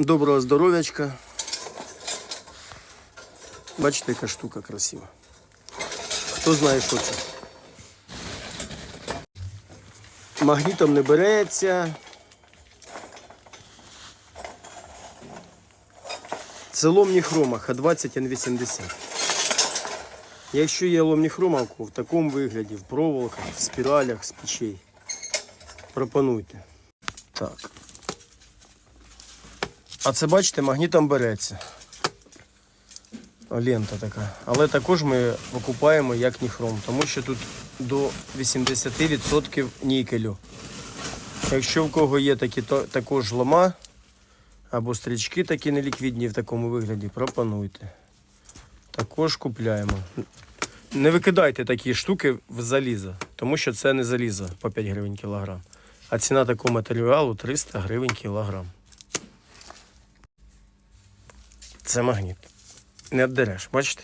Доброго здоров'ячка. Бачите, яка штука красива. Хто знає, що це? Магнітом не береться. Це ломні хрома Х20 Н80. Якщо є ломні хромавку в такому вигляді, в проволоках, в спіралях, з печей, пропонуйте. Так. А це бачите, магнітом береться. Лента така. Але також ми викупаємо як ніхром, тому що тут до 80% нікелю. Якщо в кого є такі, то, також лома або стрічки такі неліквідні в такому вигляді, пропонуйте. Також купляємо. Не викидайте такі штуки в залізо, тому що це не залізо по 5 гривень кілограм. А ціна такого матеріалу 300 гривень кілограм. Це магніт. Не обдереш, бачите?